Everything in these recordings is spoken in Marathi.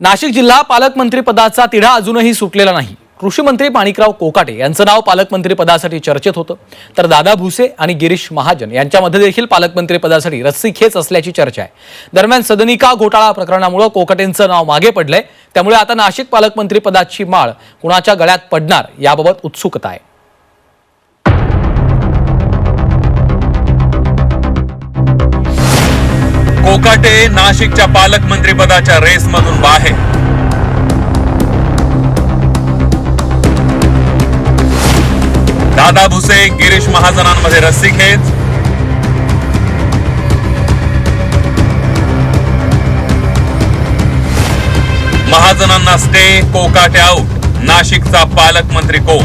नाशिक जिल्हा पालकमंत्री पदाचा तिढा अजूनही सुटलेला नाही. कृषी मंत्री माणिकराव कोकाटे यांचं नाव पालकमंत्री पदासाठी चर्चेत होतं. तर दादा भुसे आणि गिरीश महाजन यांच्यामध्ये देखील पालकमंत्री पदासाठी रस्सीखेच असल्याची चर्चा आहे. दरम्यान सदनिका घोटाळा प्रकरणामुळे कोकाटेंचं नाव मागे पडलंय. त्यामुळे आता नाशिक पालकमंत्री पदाची माळ कुणाच्या गळ्यात पडणार याबाबत उत्सुकता आहे. कोकाटे नाशिकच्या पालकमंत्रीपदाच्या रेसमधून बाहेर. दादा भुसे गिरीश महाजनांमध्ये रस्सीखेच महाजनांना स्टे कोकाटे आऊट नाशिकचा पालकमंत्री कोण?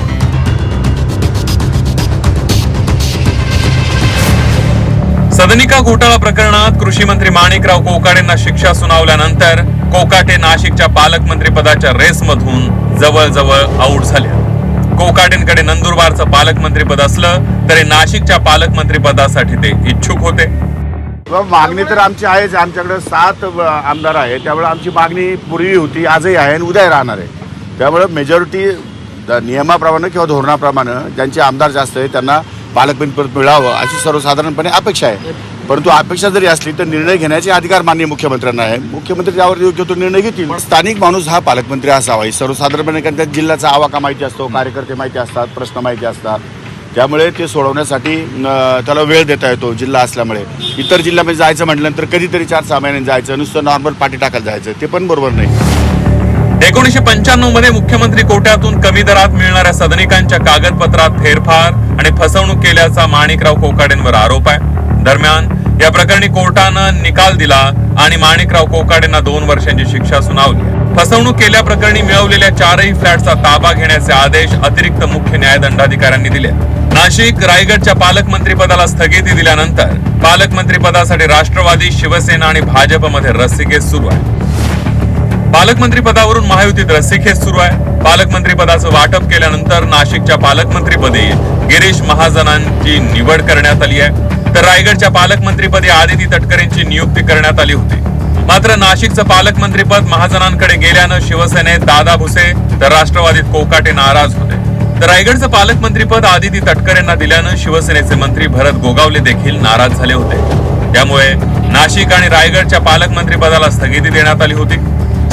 सदनिका घोटाळा प्रकरणात कृषी मंत्री माणिकराव कोकाटेंना शिक्षा सुनावल्यानंतर कोकाटे नाशिकच्या पालकमंत्री पदाच्या रेसमधून जवळजवळ आऊट झाल्या. कोकाटेंकडे नंदुरबारचं पालकमंत्री पद असलं तरी नाशिकच्या पालकमंत्री पदासाठी ते इच्छुक होते. मागणी तर आमची आहेच. आमच्याकडे सात आमदार आहे त्यामुळे आमची मागणी पूर्वी होती आजही आहे आणि उद्या राहणार आहे. त्यामुळे मेजॉरिटी नियमाप्रमाणे किंवा धोरणाप्रमाणे ज्यांचे आमदार जास्त आहे त्यांना पालकमंत्रीपद मिळावं अशी सर्वसाधारणपणे अपेक्षा आहे. परंतु अपेक्षा जरी असली तर निर्णय घेण्याचे अधिकार माननीय मुख्यमंत्र्यांना आहे. मुख्यमंत्री त्यावर योग्य तो निर्णय घेतील. स्थानिक माणूस हा पालकमंत्री असावा. ही सर्वसाधारणपणे कारण त्या जिल्ह्याचा आवाका माहिती असतो कार्यकर्ते माहिती असतात प्रश्न माहिती असतात. त्यामुळे ते सोडवण्यासाठी त्याला वेळ देता येतो जिल्हा असल्यामुळे. इतर जिल्ह्यामध्ये जायचं म्हटल्यानंतर कधीतरी चार सहा महिन्यांनी जायचं नुसतं नॉर्मल पाठी टाकायला जायचं. ते पण बरोबर नाही. एकोणीशे पंच्याण्णवमध्ये मुख्यमंत्री कोट्यातून कमी दरात मिळणाऱ्या सदनिकांच्या कागदपत्रात फेरफार आणि फसवणूक केल्याचा माणिकराव कोकाडेंवर आरोप आहे. दरम्यान या प्रकरणी कोर्टानं निकाल दिला आणि माणिकराव कोकाडेंना दोन वर्षांची शिक्षा सुनावली फसवणूक केल्याप्रकरणी मिळवलेल्या चारही फ्लॅटचा ताबा घेण्याचे आदेश अतिरिक्त मुख्य न्यायदंडाधिकाऱ्यांनी दिले नाशिक रायगडच्या पालकमंत्री पदाला स्थगिती दिल्यानंतर पालकमंत्री पदासाठी राष्ट्रवादी शिवसेना आणि भाजपमध्ये रस्सीखेच सुरू आहे. पालकमंत्री पदावरून महायुतीत रस्सीखेच सुरू आहे. पालकमंत्री पदाचं वाटप केल्यानंतर नाशिकच्या पालकमंत्रीपदी गिरीश महाजनांची निवड करण्यात आली आहे. तर रायगडच्या पालकमंत्रीपदी आदिती तटकरेंची नियुक्ती करण्यात आली होती. मात्र नाशिकचं पालकमंत्रीपद महाजनांकडे गेल्यानं शिवसेनेत दादा भुसे तर राष्ट्रवादीत कोकाटे नाराज होते. तर रायगडचं पालकमंत्रीपद आदिती तटकरेंना दिल्यानं शिवसेनेचे मंत्री भरत गोगावले देखील नाराज झाले होते. त्यामुळे नाशिक आणि रायगडच्या पालकमंत्री पदाला स्थगिती देण्यात आली होती.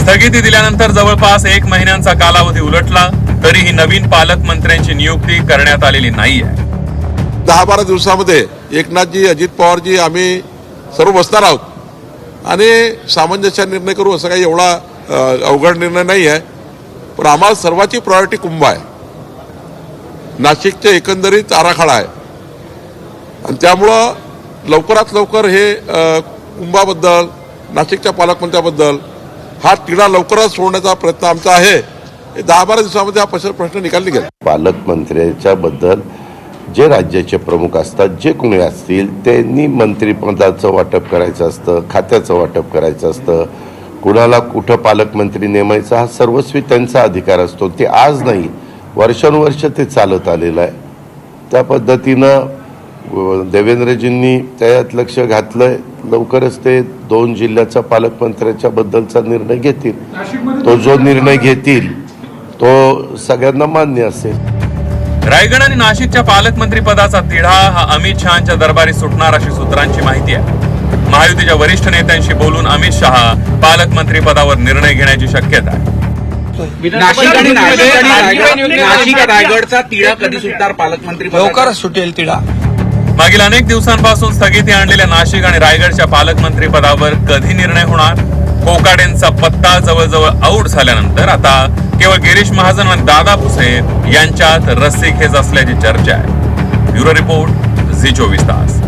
स्थगिती दिल्यानंतर जवळपास एक महिन्यांचा कालावधी उलटला तरीही नवीन पालकमंत्र्यांची नियुक्ती करण्यात आलेली नाही आहे दहा बारा दिवसामध्ये एकनाथजी अजित पवारजी आम्ही सर्व बसणार आहोत. आणि सामंजस्य निर्णय करू असं काही एवढा अवघड निर्णय नाही आहे पण आम्हाला सर्वाची प्रायोरिटी कुंभ आहे. नाशिकचे एकंदरीत आराखडा आहे. आणि त्यामुळं लवकरात लवकर हे कुंभाबद्दल नाशिकच्या पालकमंत्र्याबद्दल हा तिढा लवकरच सोडण्याचा प्रयत्न आमचा आहे. दहा बारा दिवसामध्ये हा प्रश्न प्रश्न निकाल निघेल पालकमंत्र्यांच्या बद्दल जे राज्याचे प्रमुख असतात जे कोणी असतील त्यांनी मंत्रिपदाचं वाटप करायचं असतं खात्याचं वाटप करायचं असतं. कुणाला कुठं पालकमंत्री नेमायचा हा सर्वस्वी त्यांचा अधिकार असतो. ते आज नाही वर्षानुवर्ष ते चालत आलेलं आहे. त्या पद्धतीनं देवेंद्रजींनी त्यात लक्ष घातलंय. लवकरच ते दोन जिल्ह्याच्या पालकमंत्र्याच्या बद्दलचा निर्णय घेतील. तो जो निर्णय घेतील तो सगळ्यांना मान्य असेल. रायगड आणि नाशिकच्या पालकमंत्री पदाचा तिढा हा अमित शहाच्या दरबारी सुटणार अशी सूत्रांची माहिती आहे. महायुतीच्या वरिष्ठ नेत्यांशी बोलून अमित शहा पालकमंत्री पदावर निर्णय घेण्याची शक्यता आहे. नाशिक आणि नाशिक आणि रायगड. नाशिक रायगडचा तिढा कधी सुटणार पालकमंत्री लवकरच सुटेल तिढा. मागील अनेक दिवसांपासून स्थगिती आणलेल्या नाशिक आणि रायगडच्या पालकमंत्री पदावर कधी निर्णय होणार? कोकाडेंचा पत्ता जवळजवळ आऊट झाल्यानंतर आता केवळ गिरीश महाजन आणि दादा भुसे यांच्यात रस्सीखेच असल्याची चर्चा आहे. ब्युरो रिपोर्ट झी चोवीस तास.